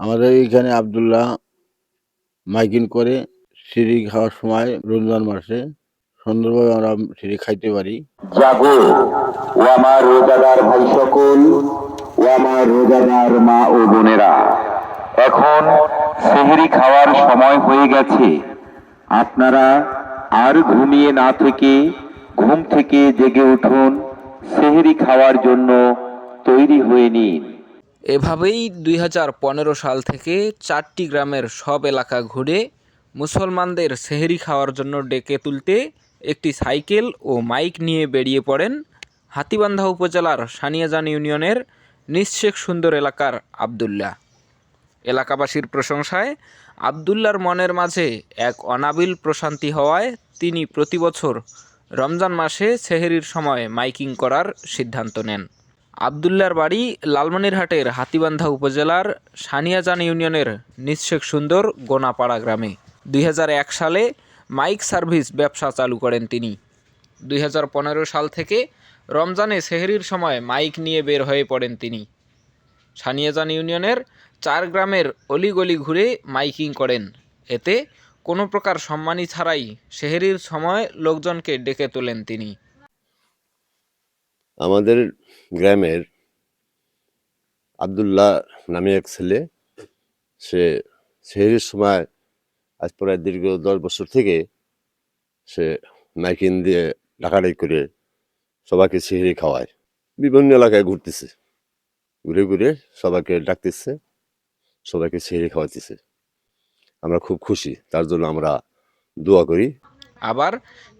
আমাদের এইখানে আবদুল্লাহ মাইকিং করে সিঁড়ি খাওয়ার সময় রমজান মাসে সুন্দরভাবে আমরা সিঁড়ি খাইতে পারি। জাগো, ও আমার রোজাদার ভাই সকল, ও আমার রোজাদার মা ও বোনেরা। এখন সেহরি খাওয়ার সময় হয়ে গেছে। আপনারা আর ঘুমিয়ে না থেকে, ঘুম থেকে জেগে উঠুন সেহরি খাওয়ার জন্য তৈরি হয়ে নিন। এভাবেই দুই হাজার পনেরো সাল থেকে চারটি গ্রামের সব এলাকা ঘুরে মুসলমানদের সেহরি খাওয়ার জন্য ডেকে তুলতে একটি সাইকেল ও মাইক নিয়ে বেরিয়ে পড়েন হাতিবান্ধা উপজেলার সানিয়াজান ইউনিয়নের নিঃশেখ সুন্দর এলাকার আবদুল্লাহ। এলাকাবাসীর প্রশংসায় আবদুল্লার মনের মাঝে এক অনাবিল প্রশান্তি হওয়ায় তিনি প্রতি বছর রমজান মাসে সেহেরির সময় মাইকিং করার সিদ্ধান্ত নেন। আবদুল্লার বাড়ি লালমনিরহাটের হাতিবান্ধা উপজেলার সানিয়াজান ইউনিয়নের নিঃশেখ সুন্দর গোনাপাড়া গ্রামে। দুই হাজার এক সালে মাইক সার্ভিস ব্যবসা চালু করেন তিনি। দুই হাজার পনেরো সাল থেকে রমজানে সেহরির সময় মাইক নিয়ে বের হয়ে পড়েন তিনি। সানিয়াজান ইউনিয়নের চার গ্রামের অলিগলি ঘুরে মাইকিং করেন। এতে কোনো প্রকার সম্মানী ছাড়াই সেহরির সময় লোকজনকে ডেকে তোলেন তিনি। আমাদের গ্রামের আবদুল্লাহ নামে এক ছেলে, সে সেহেরির সময় আজ প্রায় দীর্ঘ দশ বছর থেকে সে মাইকিন দিয়ে ডাকাডাকি করে সবাইকে সেহেরি খাওয়ায়। বিভিন্ন এলাকায় ঘুরতেছে। ঘুরে ঘুরে সবাইকে ডাকতেছে, সবাইকে সেহেরি খাওয়াতেছে আমরা খুব খুশি, তার জন্য আমরা দোয়া করি। আবার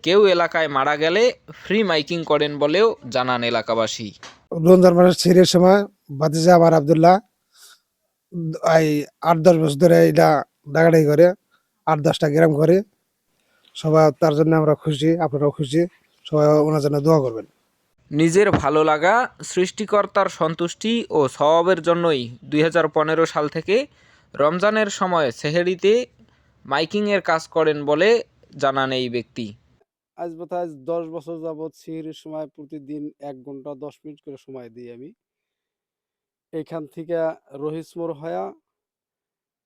কেউ এলাকায় মারা গেলে ফ্রি মাইকিং করেন বলেও জানান এলাকাবাসী। রমজান মাসের ছিঁড়ের সময় ভাতিজা আমার আবদুল্লাহ এই আট দশ বছর ধরে এটা ডাকাডাকি করে আট দশটা গ্রাম করে। সবাই তার জন্য আমরা খুশি আপনারাও খুশি সবাই ওনার জন্য দোয়া করবেন। নিজের ভালো লাগা সৃষ্টিকর্তার সন্তুষ্টি ও স্বভাবের জন্যই দুই হাজার পনেরো সাল থেকে রমজানের সময় সেহেরিতে মাইকিংয়ের কাজ করেন বলে জানান এই ব্যক্তি। আজ বোধহয় দশ বছর যাবৎ সিহিরির সময় প্রতিদিন এক ঘণ্টা দশ মিনিট করে সময় দিই আমি। এইখান থেকে রহিসমোর হয়া,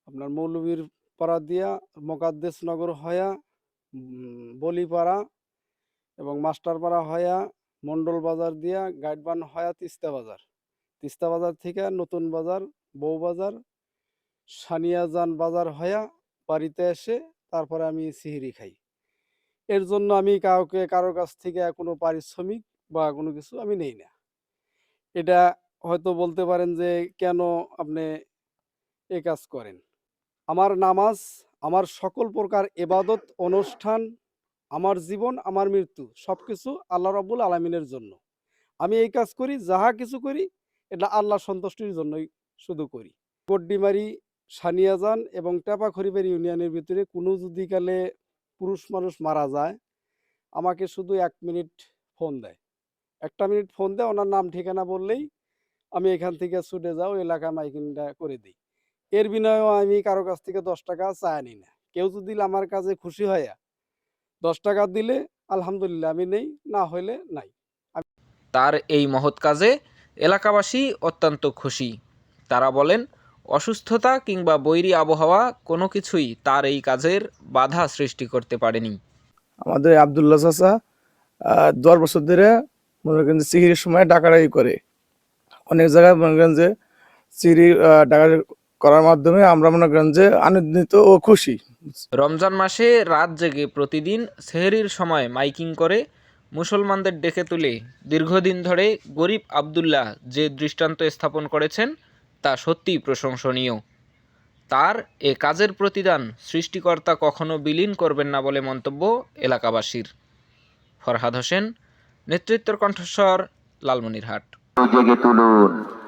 আপনার মৌলবীর পাড়া দিয়া, মোকাদ্দেস নগর হয়া বলিপাড়া এবং মাস্টারপাড়া হয়া মন্ডল বাজার দিয়া গাইডবান হয়া তিস্তা বাজার। তিস্তা বাজার থেকে নতুন বাজার, বউ বাজার, সানিয়াজান বাজার হয়া বাড়িতে এসে তারপরে আমি সিহিরি খাই। এর জন্য আমি কাউকে, কারোর কাছ থেকে কোনো পারিশ্রমিক বা কোনো কিছু আমি নেই না। এটা হয়তো বলতে পারেন যে, কেন আপনি এ কাজ করেন? আমার নামাজ, আমার সকল প্রকার এবাদত অনুষ্ঠান, আমার জীবন, আমার মৃত্যু সব কিছু আল্লাহ রব্বুল আলমিনের জন্য। আমি এই কাজ করি, যাহা কিছু করি, এটা আল্লাহ সন্তুষ্টির জন্যই শুধু করি। গড্ডিমারি সানিয়াজান এবং টেপাখরিবাড়ি ইউনিয়নের ভিতরে কোনো যদি কালে পুরুষ মানুষ মারা যায়, আমাকে শুধু এক মিনিট ফোন দেয়। একটা মিনিট ফোন দেয়, ওনার নাম ঠিকানা বললেই আমি এখান থেকে ছুটে যাও এলাকা মাইকিংটা করে দিই। এর বিনিময়েও আমি কারও কাছ থেকে দশ টাকা চাই নি না। কেউ যদি আমার কাছে খুশি হয়, দশ টাকা দিলে আলহামদুলিল্লাহ আমি নেই, না হইলে নাই। তার এই মহৎ কাজে এলাকাবাসী অত্যন্ত খুশি। তারা বলেন অসুস্থতা কিংবা বৈরী আবহাওয়া কোনো কিছুই তার এই কাজের বাধা সৃষ্টি করতে পারেনি। আমাদের আবদুল্লাহ চাচা দশ বছর ধরে মনে করেন যে সিহিরির সময় ডাকাডাকি করে। অনেক জায়গায় মনে করেন যে সিঁড়ি ডাকাডাকি করার মাধ্যমে আমরা মনে করেন যে আনন্দিত ও খুশি। রমজান মাসে রাত জেগে প্রতিদিন সেহরির সময় মাইকিং করে মুসলমানদের ডেকে তুলে দীর্ঘদিন ধরে গরিব আবদুল্লাহ যে দৃষ্টান্ত স্থাপন করেছেন তা সত্যিই প্রশংসনীয়। তার এ কাজের প্রতিদান সৃষ্টিকর্তা কখনো বিলীন করবেন না বলে মন্তব্য এলাকাবাসীর। ফরহাদ হোসেন, নেতৃত্বের কণ্ঠস্বর, লালমনিরহাট। জেগে তুলুন।